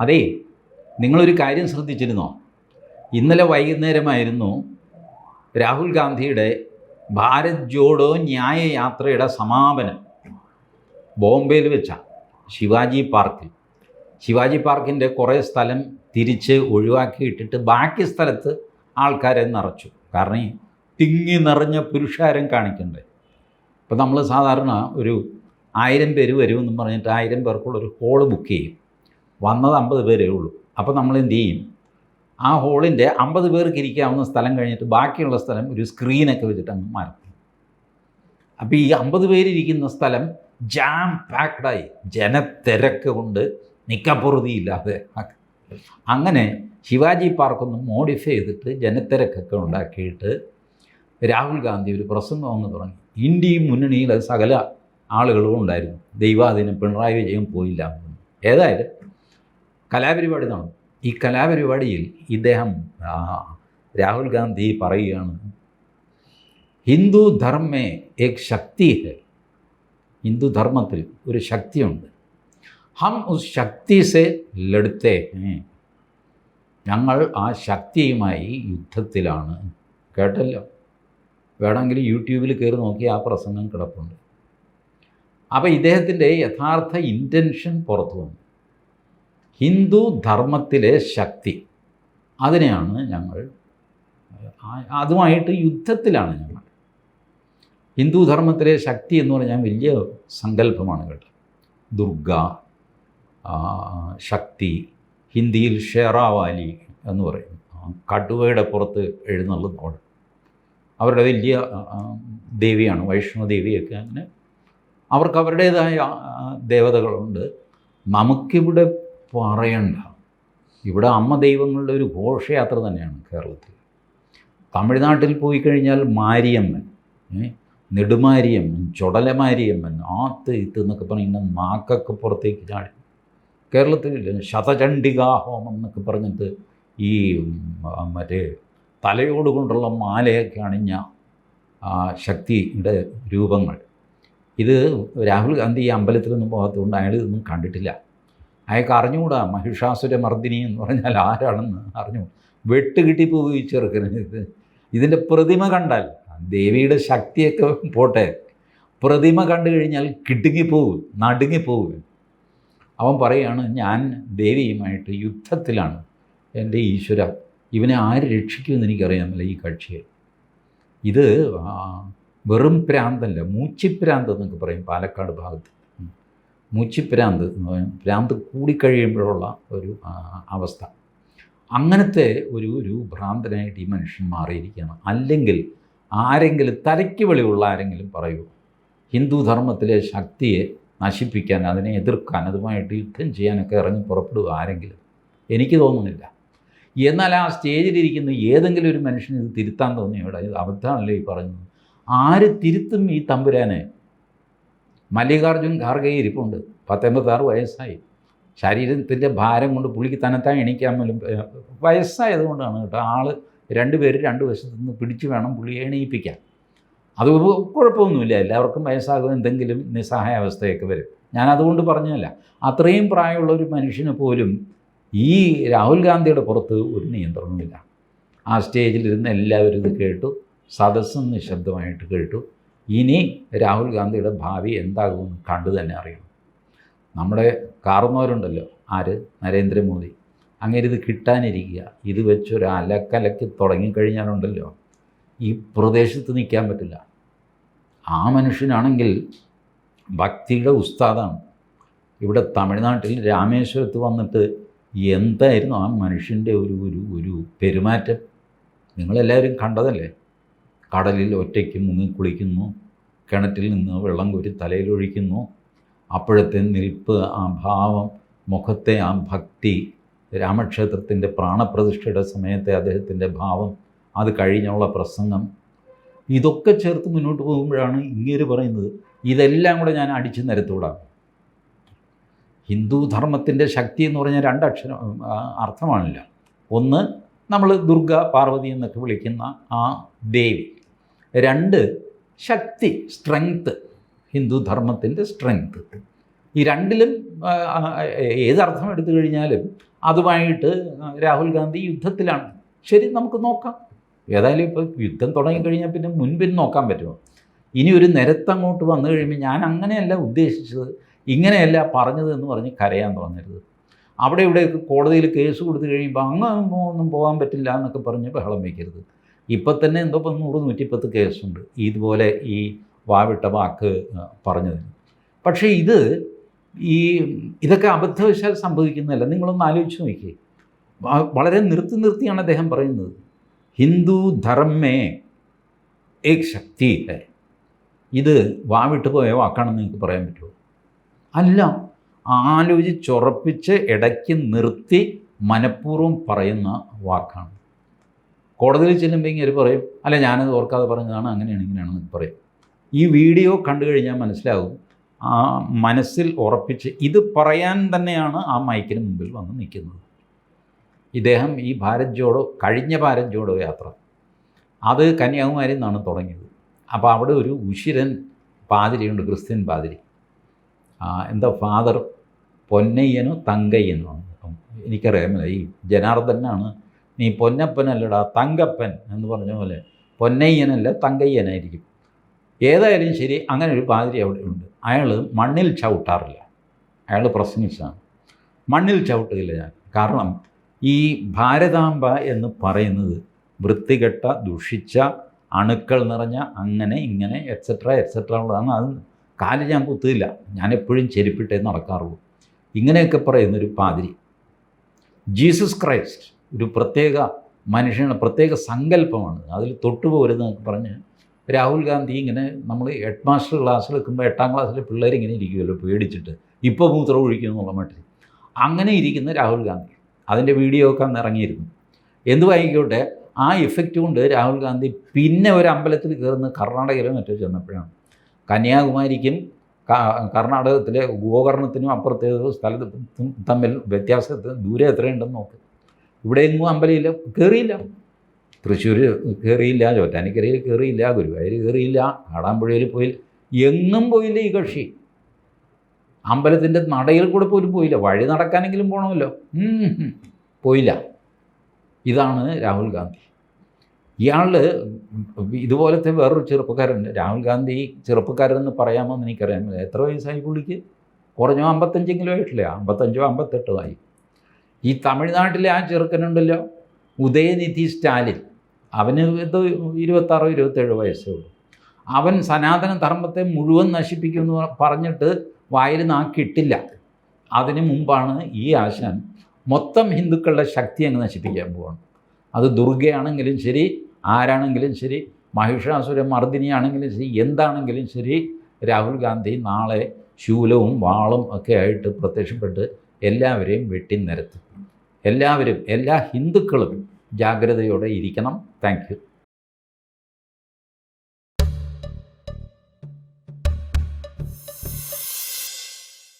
അതേ നിങ്ങളൊരു കാര്യം ശ്രദ്ധിച്ചിരുന്നോ? ഇന്നലെ വൈകുന്നേരമായിരുന്നു രാഹുൽ ഗാന്ധിയുടെ ഭാരത് ജോഡോ ന്യായ യാത്രയുടെ സമാപനം ബോംബെയിൽ വെച്ചാണ് ശിവാജി പാർക്കിൽ. ശിവാജി പാർക്കിന്റെ കുറേ സ്ഥലം തിരിച്ച് ഒഴിവാക്കിയിട്ടിട്ട് ബാക്കി സ്ഥലത്ത് ആൾക്കാരെ നിറച്ചു. കാരണം ഈ തിങ്ങി നിറഞ്ഞ പുരുഷാരം കാണിക്കണ്ടേ? ഇപ്പം നമ്മൾ സാധാരണ ഒരു ആയിരം പേര് വരുമെന്നും പറഞ്ഞിട്ട് ആയിരം പേർക്കുള്ളൊരു ഹോൾ ബുക്ക് ചെയ്യും. വന്നത് അമ്പത് പേരേ ഉള്ളൂ. അപ്പോൾ നമ്മൾ എന്ത് ചെയ്യും ആ ഹോളിന്റെ അമ്പത് പേർക്ക് ഇരിക്കാവുന്ന സ്ഥലം കഴിഞ്ഞിട്ട് ബാക്കിയുള്ള സ്ഥലം ഒരു സ്ക്രീനൊക്കെ വെച്ചിട്ട് അങ്ങ് മാറ്റി. അപ്പോൾ ഈ അമ്പത് പേരിരിക്കുന്ന സ്ഥലം ജാം പാക്ഡായി ജനത്തിരക്ക് കൊണ്ട് നിക്കപ്പുറതിയില്ലാതെ അങ്ങനെ ശിവാജി പാർക്കൊന്ന് മോഡിഫൈ ചെയ്തിട്ട് ജനത്തിരക്കൊക്കെ ഉണ്ടാക്കിയിട്ട് രാഹുൽ ഗാന്ധി ഒരു പ്രസംഗം അങ്ങ് തുടങ്ങി. ഇന്ത്യയും മുന്നണിയിൽ അത് സകല ആളുകളും ഉണ്ടായിരുന്നു. ദൈവാധീനം പിണറായി വിജയൻ പോയില്ല. ഏതായാലും കലാപരിപാടി നടന്നു ഈ കലാപരിപാടിയിൽ ഇദ്ദേഹം രാഹുൽ ഗാന്ധി പറയുകയാണ് ഹിന്ദു ധർമ്മേ ഏക് ശക്തി ഹിന്ദു ധർമ്മത്തിൽ ഒരു ശക്തിയുണ്ട്. ഹം ഉസ് ശക്തി സെ ലടുത്തേ ഞങ്ങൾ ആ ശക്തിയുമായി യുദ്ധത്തിലാണ്. കേട്ടല്ലോ? വേണമെങ്കിൽ യൂട്യൂബിൽ കയറി നോക്കി ആ പ്രസംഗം കിടപ്പുണ്ട്. അപ്പോൾ ഇദ്ദേഹത്തിന്റെ യഥാർത്ഥ ഇന്റൻഷൻ പുറത്തു വന്നു ഹിന്ദു ധർമ്മത്തിലെ ശക്തി. അതിനെയാണ് ഞങ്ങൾ അതുമായിട്ട് യുദ്ധത്തിലാണ് ഞങ്ങൾ. ഹിന്ദു ധർമ്മത്തിലെ ശക്തി എന്ന് പറഞ്ഞാൽ വലിയ സങ്കല്പമാണ് കേട്ടോ. ദുർഗ ശക്തി ഹിന്ദിയിൽ ഷെറാവാലി എന്ന് പറയും. കടുവയുടെ പുറത്ത് എഴുന്നള്ളുന്നോട് അവരുടെ വലിയ ദേവിയാണ് വൈഷ്ണവ ദേവിയൊക്കെ അങ്ങനെ. അവർക്ക് അവരുടേതായ ദേവതകളുണ്ട്. നമുക്കിവിടെ പറയണ്ട ഇവിടെ അമ്മ ദൈവങ്ങളുടെ ഒരു ഘോഷയാത്ര തന്നെയാണ് കേരളത്തിൽ. തമിഴ്നാട്ടിൽ പോയി കഴിഞ്ഞാൽ മാരിയമ്മൻ നെടുമാരിയമ്മൻ ചുടലമാരിയമ്മൻ ആത്ത് ഇത്ത് എന്നൊക്കെ പറഞ്ഞിങ്ങനെ നാക്കൊക്കെ പുറത്തേക്ക് ചാടി. കേരളത്തിൽ ശതചണ്ഡികാ ഹോമം എന്നൊക്കെ പറഞ്ഞിട്ട് ഈ മറ്റേ തലയോട് കൊണ്ടുള്ള മാലയൊക്കെ അണിഞ്ഞ ശക്തിയുടെ രൂപങ്ങൾ. ഇത് രാഹുൽ ഗാന്ധി ഈ അമ്പലത്തിലൊന്നും പോകാത്തതുകൊണ്ട് അയാൾ ഇതൊന്നും കണ്ടിട്ടില്ല. അയാൾക്ക് അറിഞ്ഞുകൂടാ മഹിഷാസുര മർദിനി എന്ന് പറഞ്ഞാൽ ആരാണെന്ന് അറിഞ്ഞു വെട്ട് പോയി ചെറുക്കന് ഇത്. ഇതിന്റെ പ്രതിമ കണ്ടാൽ ദേവിയുടെ ശക്തിയൊക്കെ പോട്ടെ. പ്രതിമ കണ്ടു കഴിഞ്ഞാൽ കിടുങ്ങിപ്പോവും നടുങ്ങിപ്പോവും. അവൻ പറയുകയാണ് ഞാൻ ദേവിയുമായിട്ട് യുദ്ധത്തിലാണ്. എന്റെ ഈശ്വര ഇവനെ ആര് രക്ഷിക്കുമെന്ന് എനിക്കറിയാമല്ല ഈ കക്ഷിയെ. ഇത് വെറും പ്രാന്തല്ല മൂച്ചിപ്രാന്ത് എന്നൊക്കെ പറയും പാലക്കാട് ഭാഗത്ത്. മൂച്ചിപ്രാന്ത് എന്ന് പറയും. പ്രാന്ത് കൂടിക്കഴിയുമ്പോഴുള്ള ഒരു അവസ്ഥ. അങ്ങനത്തെ ഒരു ഒരു ഭ്രാന്തനായിട്ട് ഈ മനുഷ്യൻ മാറിയിരിക്കുകയാണ്. അല്ലെങ്കിൽ ആരെങ്കിലും തലയ്ക്ക് വെളിവുള്ള ആരെങ്കിലും പറയൂ ഹിന്ദു ധർമ്മത്തിലെ ശക്തിയെ നശിപ്പിക്കാൻ അതിനെ എതിർക്കാൻ അതുമായിട്ട് യുദ്ധം ചെയ്യാനൊക്കെ ഇറങ്ങി പുറപ്പെടുക ആരെങ്കിലും എനിക്ക് തോന്നുന്നില്ല. എന്നാൽ ആ സ്റ്റേജിലിരിക്കുന്ന ഏതെങ്കിലും ഒരു മനുഷ്യന് ഇത് തിരുത്താൻ തോന്നിയോടെ ഇത് അബദ്ധമാണല്ലോ ഈ പറഞ്ഞത് ആര് തിരുത്തും ഈ തമ്പുരാനെ? മല്ലികാർജുൻ ഖാർഗെ ഇരിപ്പുണ്ട് പത്തൊമ്പത്താറ് വയസ്സായി. ശരീരത്തിന്റെ ഭാരം കൊണ്ട് പുള്ളിക്ക് തന്നെത്താൻ എണീക്കാൻ പോലും വയസ്സായതുകൊണ്ടാണ് കേട്ടോ ആൾ രണ്ടുപേര് രണ്ട് വശത്ത് നിന്ന് പിടിച്ച് വേണം പുള്ളിയെ എണീപ്പിക്കാൻ. അത് കുഴപ്പമൊന്നുമില്ല. എല്ലാവർക്കും വയസ്സാകും എന്തെങ്കിലും നിസ്സഹായാവസ്ഥയൊക്കെ വരും. ഞാൻ അതുകൊണ്ട് പറഞ്ഞതല്ല. അത്രയും പ്രായമുള്ള ഒരു മനുഷ്യനെ പോലും ഈ രാഹുൽ ഗാന്ധിയുടെ പുറത്ത് ഒരു നിയന്ത്രണമില്ല. ആ സ്റ്റേജിലിരുന്ന് എല്ലാവരും ഇത് കേട്ടു. സദസ്സും നിശബ്ദമായിട്ട് കേട്ടു. ഇനി രാഹുൽ ഗാന്ധിയുടെ ഭാവി എന്താകുമെന്ന് കണ്ടു തന്നെ അറിയണം. നമ്മുടെ കാർന്നവരുണ്ടല്ലോ ആര്? നരേന്ദ്രമോദി. അങ്ങനെ ഇത് കിട്ടാനിരിക്കുക. ഇത് വെച്ചൊരു അലക്കലക്ക് തുടങ്ങിക്കഴിഞ്ഞാലുണ്ടല്ലോ ഈ പ്രദേശത്ത് നിൽക്കാൻ പറ്റില്ല. ആ മനുഷ്യനാണെങ്കിൽ ഭക്തിയുടെ ഉസ്താദാണ്. ഇവിടെ തമിഴ്നാട്ടിൽ രാമേശ്വരത്ത് വന്നിട്ട് എന്തായിരുന്നു ആ മനുഷ്യന്റെ ഒരു ഒരു ഒരു പെരുമാറ്റം? നിങ്ങളെല്ലാവരും കണ്ടതല്ലേ? കടലിൽ ഒറ്റയ്ക്ക് മുങ്ങി കുളിക്കുന്നു. കിണറ്റിൽ നിന്ന് വെള്ളം കോരി തലയിലൊഴിക്കുന്നു അപ്പോഴത്തെ നിൽപ്പ് ആ ഭാവം മുഖത്തെ ആ ഭക്തി രാമക്ഷേത്രത്തിന്റെ പ്രാണപ്രതിഷ്ഠയുടെ സമയത്തെ അദ്ദേഹത്തിന്റെ ഭാവം അത് കഴിഞ്ഞുള്ള പ്രസംഗം. ഇതൊക്കെ ചേർത്ത് മുന്നോട്ട് പോകുമ്പോഴാണ് ഇങ്ങനെ പറയുന്നത് ഇതെല്ലാം കൂടെ ഞാൻ അടിച്ചു നിരത്തൂടാം. ഹിന്ദു ധർമ്മത്തിന്റെ ശക്തി എന്ന് പറഞ്ഞാൽ രണ്ടക്ഷരം അർത്ഥമാണില്ല. ഒന്ന് നമ്മൾ ദുർഗ പാർവതി എന്നൊക്കെ വിളിക്കുന്ന ആ ദേവി. രണ്ട് ശക്തി സ്ട്രെങ്ത്ത് ഹിന്ദു ധർമ്മത്തിന്റെ സ്ട്രെങ്ത്ത് ഈ രണ്ടിലും ഏതർത്ഥം എടുത്തു കഴിഞ്ഞാലും അതുമായിട്ട് രാഹുൽ ഗാന്ധി യുദ്ധത്തിലാണ്. ശരി നമുക്ക് നോക്കാം. ഏതായാലും ഇപ്പോൾ യുദ്ധം തുടങ്ങിക്കഴിഞ്ഞാൽ പിന്നെ മുൻപിൻ നോക്കാൻ പറ്റുമോ? ഇനി ഒരു നിരത്തങ്ങോട്ട് വന്നു കഴിയുമ്പോൾ ഞാൻ അങ്ങനെയല്ല ഉദ്ദേശിച്ചത്. ഇങ്ങനെയല്ല പറഞ്ഞത് എന്ന് പറഞ്ഞ് കരയാൻ തോന്നരുത്. അവിടെ ഇവിടെയൊക്കെ കോടതിയിൽ കേസ് കൊടുത്തു കഴിയുമ്പോൾ അങ്ങ് ഒന്നും പോകാൻ പറ്റില്ല എന്നൊക്കെ പറഞ്ഞ് ബഹളം വയ്ക്കരുത്. ഇപ്പം തന്നെ എന്തോ നൂറ് നൂറ്റിപ്പത്ത് കേസുണ്ട്. ഇതുപോലെ ഈ വാവിട്ട വാക്ക് പറഞ്ഞതിന് പക്ഷേ ഇത് ഈ ഇതൊക്കെ അബദ്ധവശാൽ സംഭവിക്കുന്നതല്ല. നിങ്ങളൊന്ന് ആലോചിച്ച് നോക്കിയേ. വളരെ നിർത്തി നിർത്തിയാണ് അദ്ദേഹം പറയുന്നത്. ഹിന്ദു ധർമ്മേ ഏക് ശക്തി ഇത് വാവിട്ട് പോയ വാക്കാണെന്ന് നിങ്ങൾക്ക് പറയാൻ പറ്റുമോ? അല്ല. ആലോചിച്ചുറപ്പിച്ച് ഇടയ്ക്ക് നിർത്തി മനഃപൂർവം പറയുന്ന വാക്കാണ്. കോടതിയിൽ ചെല്ലുമ്പോൾ ഇങ്ങനെ പറയും അല്ല ഞാനത് ഓർക്കാതെ പറഞ്ഞതാണ് അങ്ങനെയാണ് ഇങ്ങനെയാണെന്ന് പറയും. ഈ വീഡിയോ കണ്ടു കഴിഞ്ഞാൽ മനസ്സിലാകും ആ മനസ്സിൽ ഉറപ്പിച്ച് ഇത് പറയാൻ തന്നെയാണ് ആ മൈക്കിന് മുമ്പിൽ വന്ന് നിൽക്കുന്നത്. ഇദ്ദേഹം ഈ ഭാരത് ജോഡോ കഴിഞ്ഞ ഭാരത് ജോഡോ യാത്ര അത് കന്യാകുമാരി നിന്നാണ് തുടങ്ങിയത്. അപ്പോൾ അവിടെ ഒരു ഉശിരൻ പാതിരിയുണ്ട് ക്രിസ്ത്യൻ പാതിരി. എന്താ ഫാദർ? പൊന്നയ്യനോ തങ്കയ്യനോ എനിക്കറിയാമില്ല ഈ ജനാർദ്ദനാണ് നീ പൊന്നപ്പനല്ലടാ തങ്കപ്പൻ എന്ന് പറഞ്ഞ പോലെ പൊന്നയ്യനല്ല തങ്കയ്യനായിരിക്കും. ഏതായാലും ശരി അങ്ങനെ ഒരു പാതിരി അവിടെ ഉണ്ട്. അയാൾ മണ്ണിൽ ചവിട്ടാറില്ല. അയാൾ പ്രസംഗിച്ചാണ് മണ്ണിൽ ചവിട്ടുകയില്ല ഞാൻ. കാരണം ഈ ഭാരതാംബ എന്ന് പറയുന്നത് വൃത്തികെട്ട ദുഷിച്ച അണുക്കൾ നിറഞ്ഞ അങ്ങനെ ഇങ്ങനെ എക്സെട്ര എക്സെട്ര ഉള്ളതാണ്. അത് കാൽ ഞാൻ കുത്തില്ല ഞാൻ എപ്പോഴും ചെരുപ്പിട്ടേ നടക്കാറുള്ളൂ. ഇങ്ങനെയൊക്കെ പറയുന്നൊരു പാതിരി. Jesus Christ. ഒരു പ്രത്യേക മനുഷ്യന് പ്രത്യേക സങ്കല്പമാണ്. അതിൽ തൊട്ടുപോരുന്നതൊക്കെ പറഞ്ഞ് രാഹുൽ ഗാന്ധി ഇങ്ങനെ നമ്മൾ ഹെഡ് മാസ്റ്റർ ക്ലാസ്സിൽ എത്തുമ്പോൾ എട്ടാം ക്ലാസ്സിലെ പിള്ളേർ ഇങ്ങനെ ഇരിക്കുമല്ലോ പേടിച്ചിട്ട്. ഇപ്പോൾ മൂത്രം ഒഴിക്കുന്നു എന്നുള്ള മട്ടിൽ അങ്ങനെ ഇരിക്കുന്ന രാഹുൽ ഗാന്ധി. അതിന്റെ വീഡിയോ ഒക്കെ അന്ന് ഇറങ്ങിയിരുന്നു. എന്തുമായിക്കോട്ടെ ആ ഇഫക്റ്റ് കൊണ്ട് രാഹുൽ ഗാന്ധി പിന്നെ ഒരു അമ്പലത്തിൽ കയറുന്ന കർണാടകയിലോ മറ്റോ ചെന്നപ്പോഴാണ്. കന്യാകുമാരിക്കും കർണാടകത്തിലെ ഗോകർണത്തിനും അപ്പുറത്തെ സ്ഥലത്ത് തമ്മിൽ വ്യത്യാസത്തിൽ ദൂരെ എത്രയുണ്ടെന്ന് നോക്ക്. ഇവിടെ എങ്ങും അമ്പലമില്ല കയറിയില്ല. തൃശ്ശൂർ കയറിയില്ല ചോറ്റാനിക്കരയിൽ കയറിയില്ല ഗുരുവായൂർ കയറിയില്ല കാടാമ്പുഴയിൽ പോയില്ല എങ്ങും പോയില്ല ഈ കക്ഷി. അമ്പലത്തിന്റെ നടയിൽ കൂടെ പോലും പോയില്ല വഴി നടക്കാനെങ്കിലും പോകണമല്ലോ. പോയില്ല. ഇതാണ് രാഹുൽ ഗാന്ധി. ഇയാൾ ഇതുപോലത്തെ വേറൊരു ചെറുപ്പക്കാരുണ്ട് രാഹുൽ ഗാന്ധി ചെറുപ്പക്കാരെന്ന് പറയാമോ എന്ന് എനിക്കറിയാൻ എത്ര വയസ്സായി പുള്ളിക്ക്? കുറഞ്ഞോ അമ്പത്തഞ്ചെങ്കിലും ആയിട്ടില്ല? അമ്പത്തഞ്ചോ അമ്പത്തെട്ടോ ആയി. ഈ തമിഴ്നാട്ടിലെ ആ ചെറുക്കനുണ്ടല്ലോ ഉദയനിധി സ്റ്റാലിൻ. അവന് ഇത് ഇരുപത്താറോ ഇരുപത്തേഴോ വയസ്സേ ഉള്ളൂ. അവൻ സനാതന ധർമ്മത്തെ മുഴുവൻ നശിപ്പിക്കുമെന്ന് പറഞ്ഞിട്ട് വായിൽ നാക്കിട്ടില്ല അതിനു മുമ്പാണ് ഈ ആശാൻ മൊത്തം ഹിന്ദുക്കളുടെ ശക്തി അങ്ങ് നശിപ്പിക്കാൻ പോവാണ്. അത് ദുർഗയാണെങ്കിലും ശരി ആരാണെങ്കിലും ശരി മഹിഷാസുര മർദ്ദിനിയാണെങ്കിലും ശരി എന്താണെങ്കിലും ശരി രാഹുൽ ഗാന്ധി നാളെ ശൂലവും വാളും ഒക്കെ ആയിട്ട് പ്രത്യക്ഷപ്പെട്ട് എല്ലാവരെയും വെട്ടി നിരത്തും എല്ലാവരും എല്ലാ ഹിന്ദുക്കളും ജാഗ്രതയോടെ ഇരിക്കണം. താങ്ക്